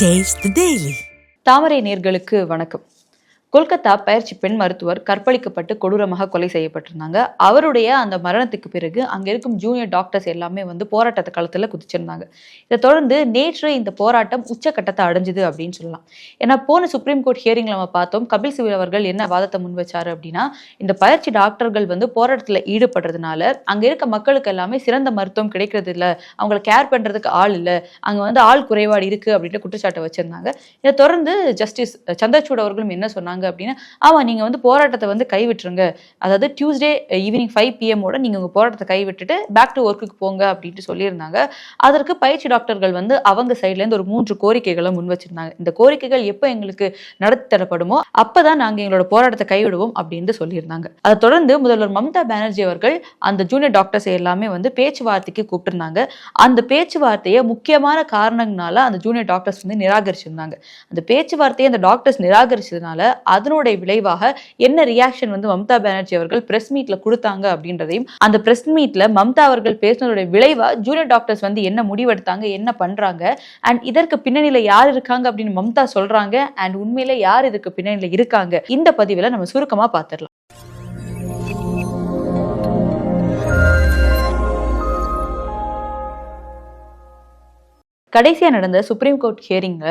Taste தி daily தாமரை நேர்களுக்கு வணக்கம். கொல்கத்தா பயிற்சி பெண் மருத்துவர் கற்பழிக்கப்பட்டு கொடூரமாக கொலை செய்யப்பட்டிருந்தாங்க. அவருடைய அந்த மரணத்துக்கு பிறகு அங்கே இருக்கும் ஜூனியர் டாக்டர்ஸ் எல்லாமே வந்து போராட்டத்தை களத்தில் குதிச்சிருந்தாங்க. இதை தொடர்ந்து நேற்று இந்த போராட்டம் உச்சக்கட்டத்தை அடைஞ்சுது அப்படின்னு சொல்லலாம். ஏன்னா போன சுப்ரீம் கோர்ட் ஹியரிங்ல நம்ம பார்த்தோம் கபில் சிபில் அவர்கள் என்ன வாதத்தை முன் வச்சாரு அப்படின்னா இந்த பயிற்சி டாக்டர்கள் வந்து போராட்டத்தில் ஈடுபடுறதுனால அங்கே இருக்க மக்களுக்கு எல்லாமே சிறந்த மருத்துவம் கிடைக்கிறது இல்லை அவங்களை கேர் பண்ணுறதுக்கு ஆள் இல்லை அங்கே வந்து ஆள் குறைபாடு இருக்கு அப்படின்ட்டு குற்றச்சாட்டை வச்சிருந்தாங்க. இதை தொடர்ந்து ஜஸ்டிஸ் சந்திரசூட் அவர்களும் என்ன சொன்னாங்க? அப்படின்னா ஆமாம் நீங்கள் வந்து போராட்டத்தை வந்து கைவிட்டுருங்க. அதாவது டியூஸ்டே ஈவினிங் ஃபைவ் பிஎம்மோட நீங்க உங்கள் போராட்டத்தை கைவிட்டுட்டு பேக் டு ஒர்க்குக்கு போங்க அப்படின்ட்டு சொல்லியிருந்தாங்க. அதற்கு பயிற்சி டாக்டர்கள் வந்து அவங்க சைட்லேருந்து ஒரு மூன்று கோரிக்கைகளை முன் வச்சிருந்தாங்க. இந்த கோரிக்கைகள் எப்போ எங்களுக்கு நடத்தி தரப்படுமோ அப்பதான் நாங்க எங்களோட போராட்டத்தை கைவிடுவோம் அப்படின்னு சொல்லியிருந்தாங்க. அதை தொடர்ந்து முதல்வர் மம்தா பானர்ஜி அவர்கள் அந்த ஜூனியர் டாக்டர்ஸ் எல்லாமே வந்து பேச்சுவார்த்தைக்கு கூப்பிட்டுருந்தாங்க. அந்த பேச்சுவார்த்தையை முக்கியமான காரணங்களால அந்த ஜூனியர் டாக்டர்ஸ் வந்து நிராகரிச்சிருந்தாங்க. அந்த பேச்சுவார்த்தையை அந்த டாக்டர்ஸ் நிராகரிச்சதுனால அதனுடைய விளைவாக என்ன ரியாக்ஷன் வந்து மம்தா பானர்ஜி அவர்கள் பிரஸ் மீட்ல கொடுத்தாங்க அப்படின்றதையும் அந்த பிரஸ் மீட்ல மம்தா அவர்கள் பேசினதுடைய விளைவா ஜூனியர் டாக்டர்ஸ் வந்து என்ன முடிவெடுத்தாங்க என்ன பண்றாங்க அண்ட் இதற்கு பின்னணியில யார் இருக்காங்க அப்படின்னு மம்தா சொல்றாங்க அண்ட் உண்மையில யார் இதுக்கு பின்னணியில இருக்காங்க இந்த பதிவுல நம்ம சுருக்கமா பார்த்துடலாம். கடைசியாக நடந்த சுப்ரீம் கோர்ட் ஹியரிங்ல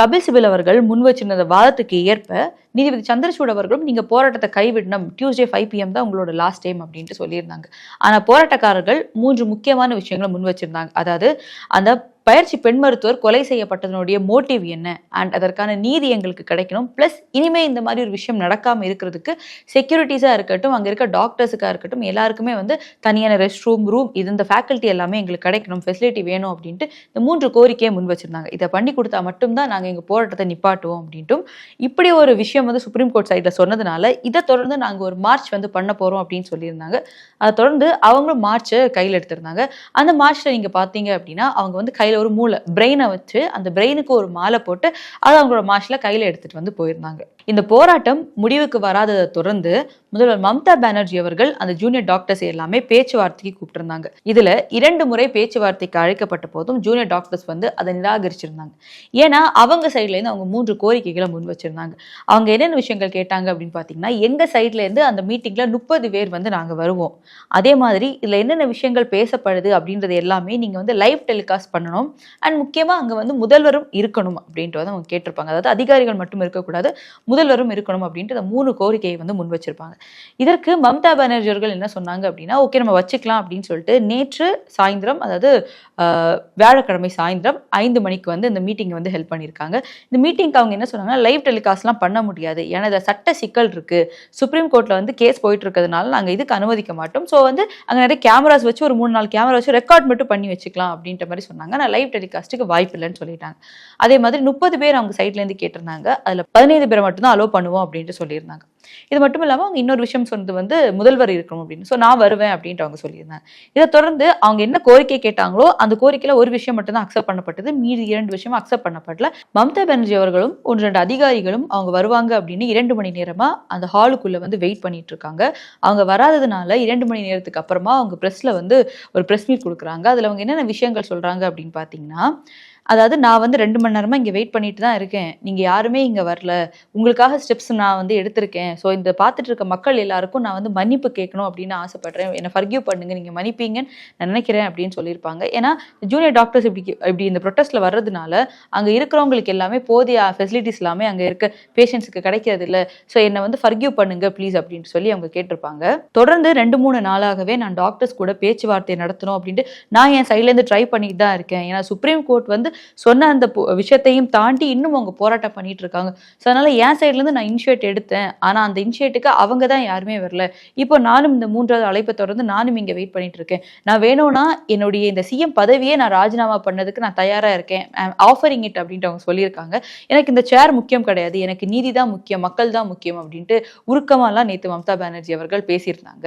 கபில் சிபில் அவர்கள் முன் வச்சிருந்த வாதத்துக்கு ஏற்ப நீதிபதி சந்திரசூட் அவர்களும் நீங்கள் போராட்டத்தை கைவிடணும். டியூஸ்டே ஃபைவ் பிஎம் தான் உங்களோட லாஸ்ட் டைம் அப்படின்ட்டு சொல்லியிருந்தாங்க. ஆனால் போராட்டக்காரர்கள் மூன்று முக்கியமான விஷயங்களை முன் வச்சிருந்தாங்க. அதாவது அந்த பயிற்சி பெண் மருத்துவர் கொலை செய்யப்பட்டதனுடைய மோட்டிவ் என்ன? அண்ட் அதற்கான நீதி எங்களுக்கு கிடைக்கணும். ப்ளஸ் இனிமே இந்த மாதிரி ஒரு விஷயம் நடக்காமல் இருக்கிறதுக்கு செக்யூரிட்டிஸாக இருக்கட்டும் அங்கே இருக்க டாக்டர்ஸுக்காக இருக்கட்டும் எல்லாருக்குமே வந்து தனியான ரெஸ்ட் ரூம் ரூம் இது இந்த ஃபேக்கல்ட்டி எல்லாமே எங்களுக்கு கிடைக்கணும். ஃபெசிலிட்டி வேணும் அப்படின்ட்டு இந்த மூன்று கோரிக்கையை முன் வச்சிருந்தாங்க. இதை பண்ணி கொடுத்தா மட்டும்தான் நாங்கள் எங்கள் போராட்டத்தை நிப்பாட்டுவோம் அப்படின்ட்டும். இப்படி ஒரு விஷயம் வந்து சுப்ரீம் கோர்ட் சைடில் சொன்னதுனால இதை தொடர்ந்து நாங்கள் ஒரு மார்ச் வந்து பண்ண போகிறோம் அப்படின்னு சொல்லியிருந்தாங்க. அதை தொடர்ந்து அவங்களும் மார்ச்சை கையில் எடுத்திருந்தாங்க. அந்த மார்ச்சில் நீங்கள் பார்த்தீங்க அப்படின்னா அவங்க வந்து கையில் ஒரு மூளை பிரெயினை வச்சு அந்த பிரெயினுக்கு ஒரு மாலை போட்டு அதை அவங்களோட மார்ச்சில் கையில் எடுத்துகிட்டு வந்து போயிருந்தாங்க. இந்த போராட்டம் முடிவுக்கு வராததை தொடர்ந்து முதல்வர் மம்தா பானர்ஜி அவர்கள் அந்த ஜூனியர் டாக்டர்ஸ் எல்லாமே பேச்சுவார்த்தைக்கு கூப்பிட்டிருந்தாங்க. இதுல இரண்டு முறை பேச்சுவார்த்தைக்கு அழைக்கப்பட்ட போதும் ஜூனியர் டாக்டர்ஸ் வந்து அதை நிராகரிச்சிருந்தாங்க. ஏன்னா அவங்க சைட்ல இருந்து அவங்க மூன்று கோரிக்கைகளை முன் வச்சிருந்தாங்க. அவங்க என்னென்ன விஷயங்கள் கேட்டாங்க அப்படின்னு பாத்தீங்கன்னா எங்க சைட்ல இருந்து அந்த மீட்டிங்ல முப்பது பேர் வந்து நாங்க வருவோம். அதே மாதிரி இதுல என்னென்ன விஷயங்கள் பேசப்படுது அப்படின்றது எல்லாமே நீங்க வந்து லைவ் டெலிகாஸ்ட் பண்ணணும். அண்ட் முக்கியமா அங்க வந்து முதல்வரும் இருக்கணும் அப்படின்றத அவங்க கேட்டிருப்பாங்க. அதாவது அதிகாரிகள் மட்டும் இருக்கக்கூடாது முதல்வரும் இருக்கணும் அப்படின்ட்டு மூணு கோரிக்கையை வந்து முன் வச்சிருப்பாங்க. இதற்கு மம்தா பானர்ஜி அவர்கள் என்ன சொன்னாங்க அப்படின்னா ஓகே நம்ம வச்சுக்கலாம் அப்படின்னு சொல்லிட்டு நேற்று சாயந்தரம் அதாவது வியாழக்கிழமை சாயந்தரம் ஐந்து மணிக்கு வந்து இந்த மீட்டிங் வந்து ஹெல்ப் பண்ணியிருக்காங்க. இந்த மீட்டிங்க்கு அவங்க என்ன சொன்னாங்கன்னா லைவ் டெலிகாஸ்ட்லாம் பண்ண முடியாது. ஏன்னா இதில் சட்ட சிக்கல் இருக்கு. சுப்ரீம் கோர்ட்ல வந்து கேஸ் போயிட்டு இருக்கிறதுனால நாங்கள் இதுக்கு அனுமதிக்க மாட்டோம். ஸோ வந்து அங்கே நிறைய கேமராஸ் வச்சு ஒரு மூணு நாலு கேமரா வச்சு ரெக்கார்ட் மட்டும் பண்ணி வச்சுக்கலாம் அப்படின்ற மாதிரி சொன்னாங்க. நான் லைவ் டெலிகாஸ்ட்டுக்கு வாய்ப்பு இல்லைன்னு சொல்லிட்டாங்க. அதே மாதிரி முப்பது பேர் அவங்க சைட்லேருந்து கேட்டிருந்தாங்க. அதுல பதினைந்து பேரை மட்டும் தான் அலோவ் பண்ணுவோம் அப்படின்ட்டு சொல்லியிருந்தாங்க. இது மட்டும் இல்லாமல் அவங்க இன்னொரு விஷயம் சொன்னது வந்து முதல்வர் இருக்கணும் அப்படின்னு. ஸோ நான் வருவேன் அப்படின்ட்டு அவங்க சொல்லியிருந்தாங்க. இதை தொடர்ந்து அவங்க என்ன கோரிக்கை கேட்டாங்களோ அந்த கோரிக்கையில் ஒரு விஷயம் மட்டும் தான் அக்செப்ட் பண்ணப்பட்டது. மீதி இரண்டு விஷயம் அக்செப்ட் பண்ணப்படல. மம்தா பானர்ஜி அவர்களும் ஒன்று ரெண்டு அதிகாரிகளும் அவங்க வருவாங்க அப்படின்னு இரண்டு மணி நேரமா அந்த ஹாலுக்குள்ள வந்து வெயிட் பண்ணிட்டு இருக்காங்க. அவங்க வராததுனால இரண்டு மணி நேரத்துக்கு அப்புறமா அவங்க பிரஸ்ல வந்து ஒரு ப்ரெஸ் மீட் கொடுக்குறாங்க. அதுல அவங்க என்னென்ன விஷயங்கள் சொல்றாங்க அப்படின்னு பார்த்தீங்கன்னா அதாவது நான் வந்து ரெண்டு மணி நேரமா இங்க வெயிட் பண்ணிட்டு தான் இருக்கேன். நீங்க யாருமே இங்க வரல. உங்களுக்காக ஸ்டெப்ஸ் நான் வந்து எடுத்திருக்கேன். ஸோ இந்த பார்த்துட்டு இருக்க மக்கள் எல்லாருக்கும் நான் வந்து மன்னிப்பு கேட்கணும் அப்படின்னு ஆசைப்படுறேன். என்னை ஃபர்கியூ பண்ணுங்க. நீங்க மன்னிப்பீங்கன்னு நான் நினைக்கிறேன் அப்படின்னு சொல்லியிருப்பாங்க. ஏன்னா ஜூனியர் டாக்டர்ஸ் இப்படி இப்படி இந்த ப்ரொட்டஸ்ட்ல வர்றதுனால அங்க இருக்கிறவங்களுக்கு எல்லாமே போதிய ஃபெசிலிட்டிஸ் எல்லாமே அங்க இருக்க. பேஷண்ட்ஸுக்கு கிடைக்கிறது இல்லை. ஸோ என்னை வந்து ஃபர்கியூ பண்ணுங்க ப்ளீஸ் அப்படின்னு சொல்லி அவங்க கேட்டிருப்பாங்க. தொடர்ந்து ரெண்டு மூணு நாளாகவே நான் டாக்டர்ஸ் கூட பேச்சுவார்த்தை நடத்தணும் அப்படின்ட்டு நான் என் சைட்லேருந்து ட்ரை பண்ணிட்டு தான் இருக்கேன். ஏன்னா சுப்ரீம் கோர்ட் வந்து சொன்ன அந்த விஷயத்தையும் தாண்டி இன்னும் அவங்க போராட்டம் பண்ணிட்டு இருக்காங்க ஸோ அதனால என் சைட்லேருந்து நான் இனிஷியேட் எடுத்தேன். ஆனா அந்த இனிஷியேட்டுக்கு அவங்க தான் யாருமே வரல. இப்போ நானும் இந்த மூன்றாவது அழைப்பை தொடர்ந்து நானும் இங்க வெயிட் பண்ணிட்டு இருக்கேன் நான் வேணும்னா என்னுடைய இந்த சிஎம் பதவியே நான் ராஜினாமா பண்ணதுக்கு நான் தயாரா இருக்கேன். ஆஃபரிங் இட் அப்படின்ட்டு அவங்க சொல்லியிருக்காங்க. எனக்கு இந்த சேர் முக்கியம் கிடையாது. எனக்கு நீதி தான் முக்கியம். மக்கள் தான் முக்கியம் அப்படின்ட்டு உருக்கமாலாம் நேத்து மம்தா பானர்ஜி அவர்கள் பேசியிருந்தாங்க.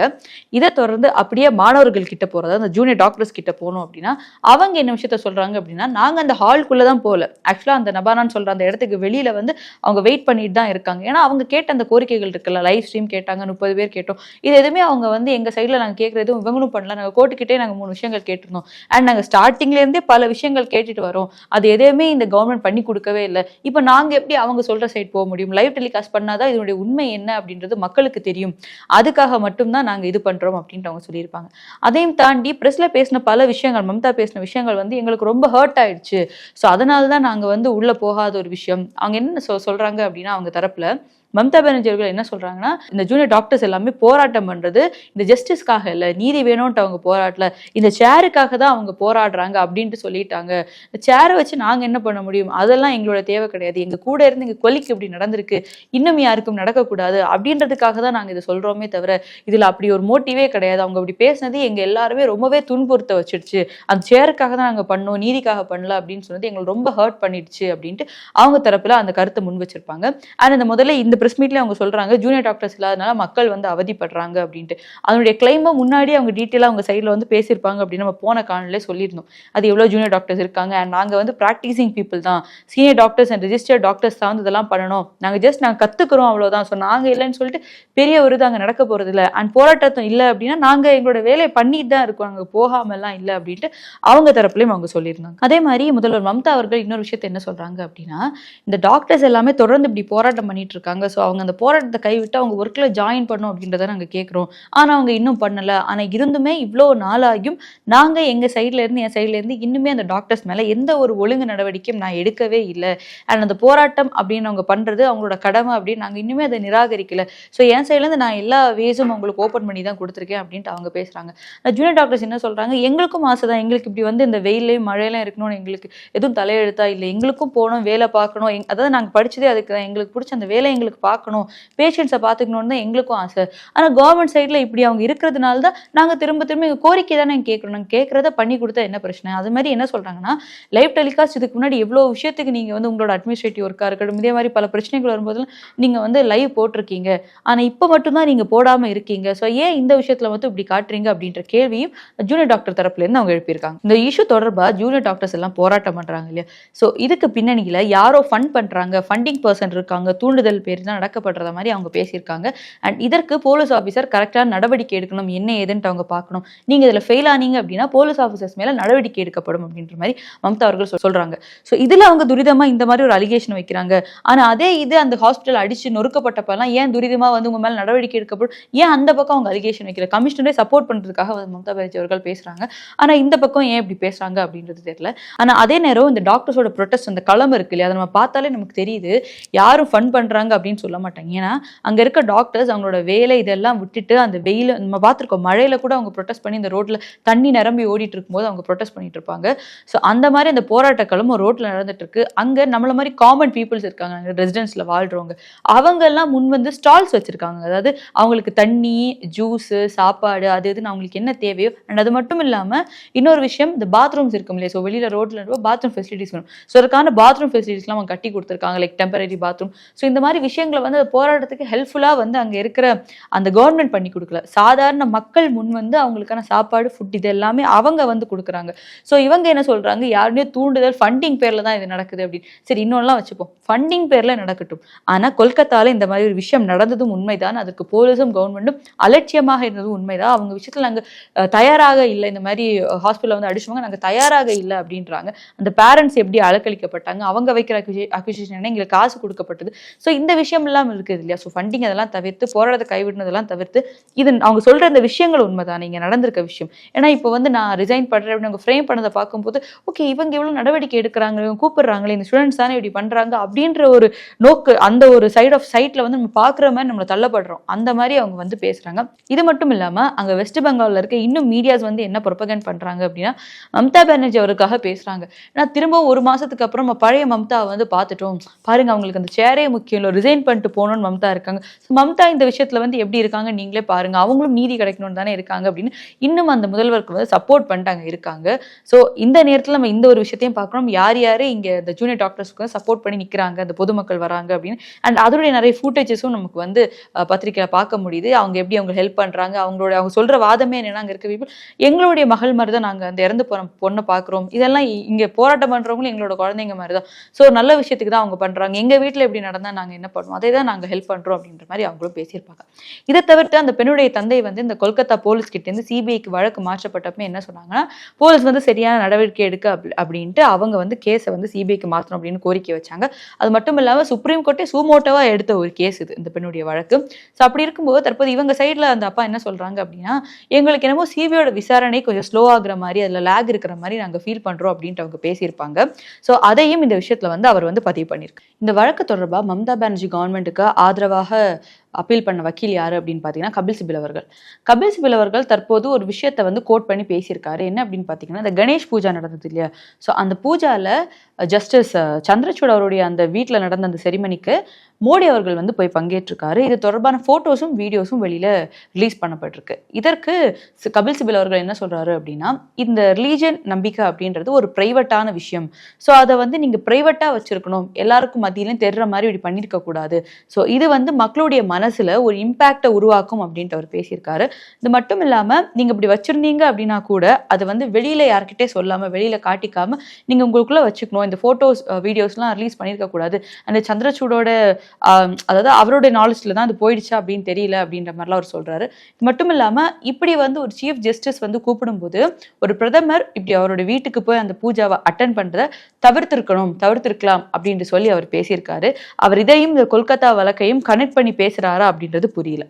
இதை தொடர்ந்து அப்படியே மாணவர்கள் கிட்ட போறது அந்த ஜூனியர் டாக்டர்ஸ் கிட்ட போனோம் அப்படின்னா அவங்க என்ன விஷயத்த சொல்றாங்க அப்படின்னா நாங்க அந்த ஹால்குள்ளே தான் போகல ஆக்சுவலாக அந்த நபானான்னு சொல்கிற அந்த இடத்துக்கு வெளியில் வந்து அவங்க வெயிட் பண்ணிட்டு தான் இருக்காங்க. ஏன்னா அவங்க கேட்ட அந்த கோரிக்கைகள் இருக்குல்ல லைவ் ஸ்ட்ரீம் கேட்டாங்க முப்பது பேர் கேட்டோம். இது எதுவுமே அவங்க வந்து எங்கள் சைடில் நாங்கள் கேட்குறதும் இவங்களும் பண்ணல. நாங்கள் கோர்ட்டுக்கிட்டே நாங்கள் மூணு விஷயங்கள் கேட்டிருந்தோம். அண்ட் நாங்கள் ஸ்டார்டிங்லேருந்தே பல விஷயங்கள் கேட்டுட்டு வரோம். அது எதையுமே இந்த கவர்மெண்ட் பண்ணி கொடுக்கவே இல்லை. இப்போ நாங்கள் எப்படி அவங்க சொல்கிற சைட் போக முடியும்? லைவ் டெலிகாஸ்ட் பண்ணாதான் இதனுடைய உண்மை என்ன அப்படின்றது மக்களுக்கு தெரியும். அதுக்காக மட்டும்தான் நாங்கள் இது பண்ணுறோம் அப்படின்ட்டு அவங்க சொல்லியிருப்பாங்க. அதையும் தாண்டி ப்ரெஸ்ஸில் பேசின பல விஷயங்கள் மம்தா பேசின விஷயங்கள் வந்து எங்களுக்கு ரொம்ப ஹர்ட் ஆயிடுச்சு. ஸோ அதனால தான் நாங்கள் வந்து உள்ளே போகாத ஒரு விஷயம். அவங்க என்ன சொ சொல்கிறாங்க அப்படின்னா அவங்க தரப்பில் மம்தா பானர்ஜி அவர்கள் என்ன சொல்றாங்கன்னா இந்த ஜூனியர் டாக்டர்ஸ் எல்லாமே போராட்டம் பண்றது இந்த ஜஸ்டிஸ்க்காக இல்லை நீதி வேணும்ன்ட்டு அவங்க போராட்டல இந்த சேருக்காக தான் அவங்க போராடுறாங்க அப்படின்ட்டு சொல்லிட்டாங்க. இந்த சேரை வச்சு நாங்க என்ன பண்ண முடியும்? அதெல்லாம் எங்களோட தேவை கிடையாது. எங்க கூட இருந்து எங்க கொலிக்கு இப்படி நடந்திருக்கு. இன்னும் யாருக்கும் நடக்கக்கூடாது அப்படின்றதுக்காக தான் நாங்க இதை சொல்றோமே தவிர இதுல அப்படி ஒரு மோட்டிவே கிடையாது. அவங்க அப்படி பேசினது எங்க எல்லாருமே ரொம்பவே துன்புறுத்த வச்சிடுச்சு. அந்த சேருக்காக தான் நாங்க பண்ணோம் நீதிக்காக பண்ணல அப்படின்னு சொன்னது எங்களை ரொம்ப ஹர்ட் பண்ணிடுச்சு அப்படின்ட்டு அவங்க தரப்புல அந்த கருத்தை முன் வச்சிருப்பாங்க. அண்ட் இந்த முதல்ல இந்த ப்ரெஸ் மீட்லேயே அவங்க சொல்கிறாங்க ஜூனியர் டாக்டர்ஸ் இல்லாதனால மக்கள் வந்து அவதிப்படுறாங்க அப்படின்ட்டு. அதனுடைய கிளைமை முன்னாடி அவங்க டீட்டெயிலாக அவங்க சைடில் வந்து பேசியிருப்பாங்க அப்படின்னு நம்ம போன காணொலியிலே சொல்லியிருந்தோம். அது எவ்வளோ ஜூனியர் டாக்டர்ஸ் இருக்காங்க அண்ட் நாங்கள் வந்து ப்ராக்டிசிங் பீப்புள் தான். Senior doctors and registered doctors தான் வந்து இதெல்லாம் பண்ணணும். நாங்கள் ஜஸ்ட் நாங்கள் கற்றுக்குறோம் அவ்வளோதான் ஸோ நாங்கள் இல்லைன்னு சொல்லிட்டு பெரிய ஒரு இது அங்கே நடக்க போகிறது இல்லை. அண்ட் போராட்டத்தும் இல்லை அப்படின்னா நாங்கள் எங்களோட வேலையை பண்ணிட்டு தான் இருக்கோம். அங்கே போகாமலாம் இல்லை அப்படின்ட்டு அவங்க தரப்புலையும் அவங்க சொல்லியிருந்தாங்க. அதே மாதிரி முதல்வர் மம்தா அவர்கள் இன்னொரு விஷயத்தை என்ன சொல்கிறாங்க அப்படின்னா இந்த டாக்டர்ஸ் எல்லாமே தொடர்ந்து இப்படி போராட்டம் பண்ணிட்டு இருக்காங்க. ஸோ அவங்க அந்த போராட்டத்தை கைவிட்டு அவங்க ஒர்க்கில் ஜாயின் பண்ணும் அப்படின்றத நாங்கள் கேட்குறோம் ஆனால் அவங்க இன்னும் பண்ணலை. ஆனால் இருந்துமே இவ்வளோ நாளாகியும் நாங்கள் எங்கள் சைட்லேருந்து என் சைட்லேருந்து இன்னுமே அந்த டாக்டர்ஸ் மேலே எந்த ஒரு ஒழுங்கு நடவடிக்கையும் நான் எடுக்கவே இல்லை. அண்ட் அந்த போராட்டம் அப்படின்னு அவங்க பண்ணுறது அவங்களோட கடமை அப்படின்னு நாங்கள் இன்னுமே அதை நிராகரிக்கலை. ஸோ என் சைட்லேருந்து நான் எல்லா வேஸும் அவங்களுக்கு ஓப்பன் பண்ணி தான் கொடுத்துருக்கேன் அப்படின்ட்டு அவங்க பேசுகிறாங்க ஜூனியர் டாக்டர்ஸ் என்ன சொல்கிறாங்க எங்களுக்கும் ஆசை தான். எங்களுக்கு இப்படி வந்து இந்த வெயிலையும் மழையெல்லாம் இருக்கணும்னு எங்களுக்கு எதுவும் தலையெழுத்தா இல்லை. எங்களுக்கும் போகணும் வேலை பார்க்கணும். எங் அதாவது நாங்கள் படித்ததே அதுக்கு தான். எங்களுக்கு பிடிச்ச அந்த வேலை எங்களுக்கு பார்க்கணும். பேஷண்ட்ஸை பார்த்துக்கணுன்னு தான் எங்களுக்கும் ஆசை. ஆனால் கவர்மெண்ட் சைடில் இப்படி அவங்க இருக்கிறதுனால தான் நாங்கள் திரும்ப திரும்ப எங்கள் கோரிக்கை தானே கேட்கணும். நாங்கள் கேட்குறத பண்ணி கொடுத்தா என்ன பிரச்சனை? அது மாதிரி என்ன சொல்கிறாங்கன்னா லைவ் டெலிகாஸ்ட் இதுக்கு முன்னாடி எவ்வளோ விஷயத்துக்கு நீங்கள் வந்து உங்களோட அட்மினிஸ்ட்ரேட்டிவ் ஒர்க்காக இருக்கட்டும் இதே மாதிரி பல பிரச்சனைகள் வரும்போதெல்லாம் நீங்கள் வந்து லைவ் போட்டிருக்கீங்க. ஆனால் இப்போ மட்டும்தான் நீங்கள் போடாமல் இருக்கீங்க. ஸோ ஏன் இந்த விஷயத்தில் மட்டும் இப்படி காட்டுறீங்க அப்படின்ற கேள்வியும் ஜூனியர் டாக்டர் தரப்புலேருந்து அவங்க எழுப்பியிருக்காங்க. இந்த இஷ்யூ தொடர்பாக ஜூனியர் டாக்டர்ஸ் எல்லாம் போராட்டம் பண்ணுறாங்க இல்லையா? ஸோ இதுக்கு பின்னணியில் யாரோ ஃபண்ட் பண்ணுறாங்க ஃபண்டிங் பர்சன் இருக்காங்க. தூண்டுதல் பேர் தான் நடக்கப்படுறத மாதிரி அவங்க பேசியிருக்காங்க. அண்ட் இதற்கு போலீஸ் ஆஃபீஸர் கரெக்டாக நடவடிக்கை எடுக்கணும். என்ன ஏதுன்ட்டு அவங்க பார்க்கணும். நீங்கள் இதில் ஃபெயில் ஆனீங்க அப்படின்னா போலீஸ் ஆஃபீஸர்ஸ் மேலே நடவடிக்கை எடுக்கப்படும் அப்படின்ற மாதிரி மம்தா அவர்கள் சொல்றாங்க. சொல்கிறாங்க ஸோ இதில் அவங்க துரிதமாக இந்த மாதிரி ஒரு அலிகேஷன் வைக்கிறாங்க. ஆனால் அதே இது அந்த ஹாஸ்பிட்டல் அடிச்சு நொறுக்கப்பட்டப்பெல்லாம் ஏன் துரிதமாக வந்து உங்கள் மேலே நடவடிக்கை எடுக்கப்படும்? ஏன் அந்த பக்கம் அவங்க அலிகேஷன் வைக்கிற கமிஷனரே சப்போர்ட் பண்ணுறதுக்காக வந்து மம்தா பானர்ஜி அவர்கள் பேசுகிறாங்க ஆனால் இந்த பக்கம் ஏன் இப்படி பேசுகிறாங்க அப்படின்றது தெரியல. ஆனால் அதே நேரம் இந்த டாக்டர்ஸோட ப்ரொட்டஸ்ட் அந்த களம் இருக்கு இல்லையா? அதை நம்ம பார்த்தாலே நமக்கு தெரியுது. யாரும் ஃபன் பண்ணுறாங்க அப்படின்னு சொல்ல மாட்டாங்க. ஏன்னா அங்கே இருக்க டாக்டர்ஸ் அவங்களோட வேலை இதெல்லாம் விட்டுட்டு அந்த வெயில் நம்ம பார்த்துருக்கோம் மழையில கூட அவங்க ப்ரொட்டஸ்ட் பண்ணி இந்த ரோட்ல தண்ணி நிரம்பி ஓடிட்டு இருக்கும்போது அவங்க ப்ரொட்டஸ்ட் பண்ணிட்டு இருப்பாங்க. ஸோ அந்த மாதிரி அந்த போராட்டங்களும் ரோட்ல நடந்துட்டு இருக்கு. அங்கே நம்மள மாதிரி காமன் பீப்புள்ஸ் இருக்காங்க ரெசிடென்ட்ஸ்ல வாழ்றவங்க. அவங்க எல்லாம் முன் வந்து ஸ்டால்ஸ் வச்சிருக்காங்க. அதாவது அவங்களுக்கு தண்ணி ஜூஸு சாப்பாடு அது இதுன்னு அவங்களுக்கு என்ன தேவையோ அண்ட் அது மட்டும் இல்லாமல் இன்னொரு விஷயம் இந்த பாத்ரூம்ஸ் இருக்கும் இல்லையா? ஸோ வெளியில் ரோட்டில் பாத்ரூம் ஃபெசிலிட்டிஸ் வேணும். ஸோ அதுக்கான பாத்ரூம் ஃபெசிலிட்டிஸ்லாம் அவங்க கட்டி கொடுத்துருக்காங்க லைக் டெம்பரரி பாத்ரூம் ஸோ இந்த மாதிரி விஷயங்கள் வந்து போராட்டத்துக்கு ஹெல்ப்ஃபுல்லாக வந்து அங்கே இருக்கிற அந்த கவர்மெண்ட் பண்ணி கொடுக்கல. சாதாரண மக்கள் முன் வந்து அவங்களுக்கான சாப்பாடு ஃபுட் இது எல்லாமே அவங்க வந்து கொடுக்குறாங்க. ஸோ இவங்க என்ன சொல்கிறாங்க யாருமே தூண்டுதல் ஃபண்டிங் பேரில் தான் இது நடக்குது அப்படின்னு. சரி இன்னொன்றுலாம் வச்சுப்போம். ஃபண்டிங் பேரில் நடக்கட்டும். ஆனால் கொல்கத்தாவில் இந்த மாதிரி ஒரு விஷயம் நடந்ததும் உண்மைதான். அதுக்கு போலீஸும் கவர்மெண்ட்டும் அலட்சியமாக இருந்ததும் உண்மைதான். அவங்க விஷயத்தில் நாங்கள் தயாராக இல்லை. இந்த மாதிரி ஹாஸ்பிட்டலில் வந்து அடிச்சவங்க நாங்கள் தயாராக இல்லை அப்படின்றாங்க. அந்த பேரண்ட்ஸ் எப்படி அலக்களிக்கப்பட்டாங்க அவங்க வைக்கிற அக்யூசேஷன் என்ன? எங்களுக்கு காசு கொடுக்கப்பட்டது. ஸோ இந்த விஷயம் இல்லாமல் இருக்குது இல்லையா? ஸோ ஃபண்டிங் அதெல்லாம் தவிர்த்து போராட்டத்தை கைவிடுனதெல்லாம் தவிர்த்து இது அவங்க சொல்ற இந்த விஷயங்கள் உண்மைதான். இங்கே நடந்திருக்க விஷயம். ஏன்னா இப்போ வந்து நான் ரிசைன் பண்ணுறேன் அப்படின்னு அவங்க ஃப்ரேம் பண்ணதை பார்க்கும்போது ஓகே இவங்க எவ்வளோ நடவடிக்கை எடுக்கிறாங்க இவங்க கூப்பிடுறாங்களே இந்த ஸ்டூடெண்ட்ஸ் தானே இப்படி பண்ணுறாங்க அப்படின்ற ஒரு நோக்கு அந்த ஒரு சைட் ஆஃப் சைட்டில் வந்து நம்ம பார்க்குற மாதிரி நம்மளை தள்ளப்படுறோம். அந்த மாதிரி அவங்க வந்து பேசுகிறாங்க இது மட்டும் இல்லாமல் அங்கே வெஸ்ட் பெங்காலில் இருக்க இன்னும் மீடியாஸ் வந்து என்ன ப்ரொபகண்ட் பண்ணுறாங்க அப்படின்னா மம்தா பானர்ஜி அவருக்காக பேசுகிறாங்க ஏன்னா திரும்ப ஒரு மாதத்துக்கு அப்புறம் பழைய மம்தா வந்து பார்த்துட்டோம். பாருங்க அவங்களுக்கு அந்த சேரே முக்கியம் இல்லை. ரிசைன் ரிசைன் பண்ணிட்டு போகணும்னு மம்தா இருக்காங்க. மம்தா இந்த விஷயத்துல வந்து எப்படி இருக்காங்க நீங்களே பாருங்க. அவங்களும் நீதி கிடைக்கணும்னு தானே இருக்காங்க அப்படின்னு இன்னும் அந்த முதல்வருக்கு வந்து சப்போர்ட் பண்ணிட்டாங்க இருக்காங்க. ஸோ இந்த நேரத்துல நம்ம இந்த ஒரு விஷயத்தையும் பார்க்கணும். யார் யார் இங்க இந்த ஜூனியர் டாக்டர்ஸ்க்கு சப்போர்ட் பண்ணி நிக்கிறாங்க அந்த பொதுமக்கள் வராங்க அப்படின்னு. அண்ட் அதோடைய நிறைய ஃபூட்டேஜஸும் நமக்கு வந்து அஹ், பத்திரிக்கையில பார்க்க முடியுது. அவங்க எப்படி அவங்க ஹெல்ப் பண்றாங்க அவங்களோட அவங்க சொல்ற வாதமே என்னென்னா அங்கே இருக்க பீப்புள் எங்களுடைய மகள் மாதிரி தான் நாங்கள் அந்த இறந்து போகிற பொண்ணை பார்க்குறோம். இதெல்லாம் இங்கே இங்க போராட்டம் பண்றவங்களும் எங்களோட குழந்தைங்க மாதிரி தான் ஸோ நல்ல விஷயத்துக்கு தான் அவங்க பண்றாங்க. எங்க வீட்டில் எப்படி நடந்தா நாங்கள் என்ன பண்ணுவோம்? அதை தான் நாங்கள் ஹெல்ப் பண்ணுறோம் அப்படின்ற மாதிரி அவங்களும் பேசியிருப்பாங்க. இதை தவிர்த்து அந்த பெண்ணுடைய தந்தை வந்து இந்த கொல்கத்தா போலீஸ் கிட்ட இருந்து சிபிஐக்கு வழக்கு மாற்றப்பட்டப்ப என்ன சொன்னாங்கன்னா போலீஸ் வந்து சரியான நடவடிக்கை எடுக்க அப்படி- அப்படின்ட்டு அவங்க வந்து கேஸை வந்து சிபிஐக்கு மாற்றணும் அப்படின்னு கோரிக்கை வச்சாங்க. அது மட்டும் இல்லாம சுப்ரீம் கோர்ட்டே சூமோட்டோவாக எடுத்த ஒரு கேஸ் இது இந்த பெண்ணுடைய வழக்கு. ஸோ அப்படி இருக்கும்போது தற்போது இவங்க சைடுல அந்த அப்பா என்ன சொல்றாங்க அப்படின்னா எங்களுக்கு என்னமோ சிபிஐயோட விசாரணை கொஞ்சம் ஸ்லோ ஆகுற மாதிரி அதுல லேக் இருக்கிற மாதிரி நாங்க ஃபீல் பண்றோம் அப்படின்ட்டு அவங்க பேசியிருப்பாங்க. ஸோ அதையும் இந்த விஷயத்துல வந்து அவர் வந்து பதிவு பண்ணியிருக்கு இந்த வழக்கு தொடர்பா மம்தா பானர்ஜி கவர்மெண்ட்டுக்கு ஆதரவாக அப்பீல் பண்ண வக்கீல் யாரு அப்படின்னு பார்த்தீங்கன்னா கபில் சிபில் அவர்கள். கபில் சிபில் அவர்கள் தற்போது ஒரு விஷயத்தை வந்து கோட் பண்ணி பேசியிருக்காரு. என்ன அப்படின்னு பார்த்தீங்கன்னா இந்த கணேஷ் பூஜா நடந்தது இல்லையா? ஸோ அந்த பூஜால ஜஸ்டிஸ் சந்திரசூட் அவருடைய அந்த வீட்டில் நடந்த அந்த செரிமனிக்கு மோடி அவர்கள் வந்து போய் பங்கேற்றிருக்காரு. இது தொடர்பான ஃபோட்டோஸும் வீடியோஸும் வெளியில ரிலீஸ் பண்ணப்பட்டிருக்கு. இதற்கு கபில் சிபில் அவர்கள் என்ன சொல்றாரு அப்படின்னா இந்த ரிலீஜன் நம்பிக்கை அப்படின்றது ஒரு ப்ரைவேட்டான விஷயம். ஸோ அதை வந்து நீங்க ப்ரைவேட்டாக வச்சிருக்கணும். எல்லாருக்கும் மத்தியிலையும் தெரிற மாதிரி இப்படி பண்ணியிருக்கக்கூடாது ஸோ இது வந்து மக்களுடைய மனசுல ஒரு இம்பாக்டை உருவாக்கும் அப்படின்ட்டு அவர் பேசியிருக்காரு. இது மட்டும் இல்லாம நீங்க இப்படி வச்சிருந்தீங்க அப்படின்னா கூட அதை வந்து வெளியில யார்கிட்டே சொல்லாம வெளியில காட்டிக்காம நீங்க உங்களுக்குள்ள வச்சுக்கணும். இந்த போட்டோஸ் வீடியோஸ்லாம் ரிலீஸ் பண்ணியிருக்கக்கூடாது அந்த சந்திரசூடோட அதாவது அவருடைய நாலேஜ்ல தான் அது போயிடுச்சா அப்படின்னு தெரியல அப்படின்ற மாதிரிலாம் அவர் சொல்றாரு. இது மட்டும் இல்லாம இப்படி வந்து ஒரு சீஃப் ஜஸ்டிஸ் வந்து கூப்பிடும்போது ஒரு பிரதமர் இப்படி அவரோட வீட்டுக்கு போய் அந்த பூஜாவை அட்டன் பண்றதை தவிர்த்திருக்கணும் தவிர்த்திருக்கலாம் அப்படின்ட்டு சொல்லி அவர் பேசியிருக்காரு. அவர் இதையும் இந்த கொல்கத்தா வழக்கையும் கனெக்ட் பண்ணி பேசுறாரா அப்படின்றது புரியல.